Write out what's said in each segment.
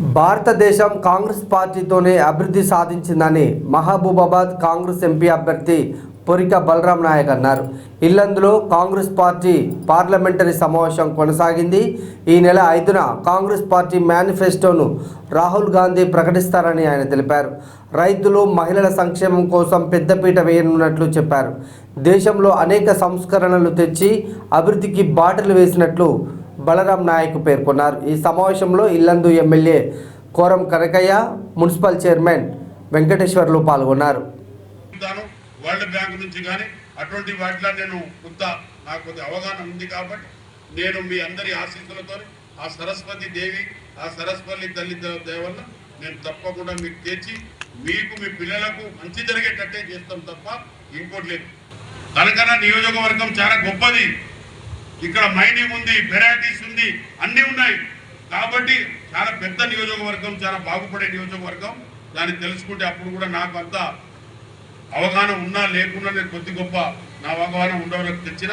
భారతదేశం కాంగ్రెస్ పార్టీతోనే అభివృద్ధి సాధించిందని మహబూబాబాద్ కాంగ్రెస్ ఎంపీ అభ్యర్థి పొరిక బలరాం నాయక్ అన్నారు. ఇల్లందులో కాంగ్రెస్ పార్టీ పార్లమెంటరీ సమావేశం కొనసాగింది. ఈ నెల ఐదున కాంగ్రెస్ పార్టీ మేనిఫెస్టోను రాహుల్ గాంధీ ప్రకటిస్తారని ఆయన తెలిపారు. రైతులు మహిళల సంక్షేమం కోసం పెద్దపీట వేయనున్నట్లు చెప్పారు. దేశంలో అనేక సంస్కరణలు తెచ్చి అభివృద్ధికి బాటలు వేసినట్లు బలరాం నాయక్ పేర్కొన్నారు. ఈ సమావేశంలో Illandu MLA Koram Kanakaiah municipal chairman Venkateswarlu పాల్గొన్నారు. వరల్డ్ బ్యాంక్ నుంచి కానీ అటువంటి వాటిలో నేను కొంత నాకు కొద్ది అవగాహన ఉంది కాబట్టి నేను మీ అందరి ఆశీస్సులతో ఆ సరస్వతి దేవి ఆ సరస్వతి తల్లి దే- వల్ల నేను తప్పకుండా మీకు తెచ్చి మీకు మీ పిల్లలకు మంచి జరిగేటట్టే చేస్తాం తప్ప ఇంకోటి లేదు. తనకన్నా నియోజకవర్గం చాలా గొప్పది. ఇక్కడ మైనింగ్ ఉంది వెరైటీస్ ఉంది అన్నీ ఉన్నాయి. కాబట్టి చాలా పెద్ద నియోజకవర్గం చాలా బాగుపడే నియోజకవర్గం. దాన్ని తెలుసుకుంటే అప్పుడు కూడా నాకు అంత అవగాహన ఉన్నా లేకున్నా నేను కొద్ది గొప్ప నా అవగాహన ఉండవరకు తెచ్చిన.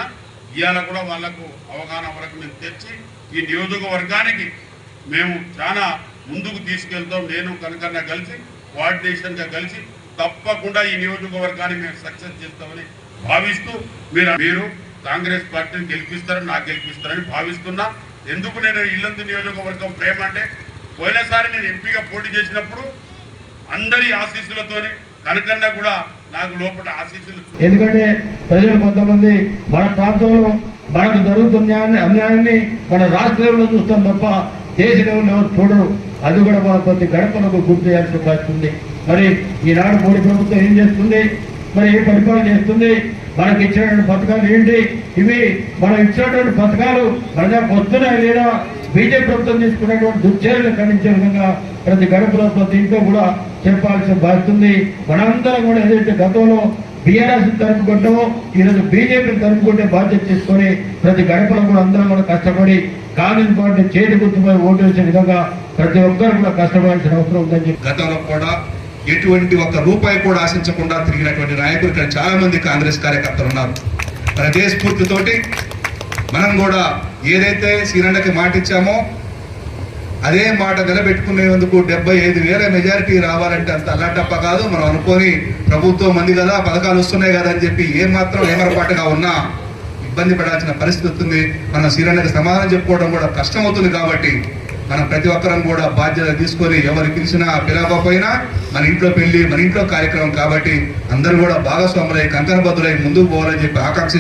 ఇవాళ కూడా వాళ్ళకు అవగాహన వరకు నేను తెచ్చి ఈ నియోజకవర్గానికి మేము చాలా ముందుకు తీసుకెళ్తాం. నేను కనుకన్నా కలిసి కోఆర్డినేషన్గా కలిసి తప్పకుండా ఈ నియోజకవర్గాన్ని మేము సక్సెస్ చేస్తామని భావిస్తూ మీరు మీరు కాంగ్రెస్ పార్టీని గెలిపిస్తారని నాకు గెలిపిస్తారని భావిస్తున్నా. ఎందుకు నేను ఇల్లందు నియోజకవర్గం ప్రేమ అంటే పోయినసారి నేను ఎంపీగా పోటీ చేసినప్పుడు అందరి ఆశీస్సులతోనే కనుకన్నా కూడా నాకు లోపల ఆశీస్సులు ఎందుకంటే ప్రజలు కొంతమంది మన ప్రాంతంలో మనకు జరుగుతున్న అన్యాయాన్ని మన రాష్ట్ర లెవెల్లో చూస్తాం తప్ప దేశ లెవెల్లో ఎవరు చూడరు. అది కూడా మన ప్రతి గడపలకు గుర్తు చేయాల్సి వస్తుంది మరి ఈనాడు మోడీ ప్రభుత్వం ఏం చేస్తుంది? మరి ఏ పరిపాలన చేస్తుంది? మనకి ఇచ్చినటువంటి పథకాలు ఏంటి? ఇవి మనం ఇచ్చినటువంటి పథకాలు ప్రజలకు వస్తున్నాయి లేదా? బీజేపీ ప్రభుత్వం తీసుకున్నటువంటి దుర్చర్యలు ఖండించే విధంగా ప్రతి గడపలో ప్రతి ఇంట్లో కూడా చెప్పాల్సిన బాధ్యత ఉంది. మనందరం కూడా ఏదైతే గతంలో బీఆర్ఎస్ తరుపుకుంటామో ఈరోజు బీజేపీని తరుపుకుంటే బాధ్యత తీసుకొని ప్రతి గడపలో కూడా అందరం కూడా కష్టపడి కాంగ్రెస్ పార్టీ చేతి గుర్తుపై ఓటు వేసే విధంగా ప్రతి ఒక్కరు కూడా కష్టపడాల్సిన అవసరం ఉందని చెప్పి గతంలో కూడా ఎటువంటి ఒక్క రూపాయి కూడా ఆశించకుండా తిరిగినటువంటి నాయకులు ఇక్కడ చాలా మంది కాంగ్రెస్ కార్యకర్తలు ఉన్నారు. మరి అదే స్ఫూర్తితోటి మనం కూడా ఏదైతే శ్రీరండకి మాట ఇచ్చామో అదే మాట నిలబెట్టుకునేందుకు డెబ్బై ఐదు వేల మెజారిటీ రావాలంటే అంత అల్లాటప్ప కాదు. మనం అనుకొని ప్రభుత్వం మంది కదా పథకాలు వస్తున్నాయి కదా అని చెప్పి ఏ మాత్రం ఏమరపాటుగా ఉన్నా ఇబ్బంది పడాల్సిన పరిస్థితి వస్తుంది. మనం శ్రీరండకి సమాధానం చెప్పుకోవడం కూడా కష్టం అవుతుంది కాబట్టి మనం ప్రతి ఒక్కరం కూడా బాధ్యత తీసుకొని ఎవరు పిలిచినా పిలవకపోయినా మన ఇంట్లో పెళ్ళి మన ఇంట్లో కార్యక్రమం కాబట్టి అందరూ కూడా భాగస్వాములై కంకణబద్దులై ముందుకు పోవాలని చెప్పి ఆకాంక్షి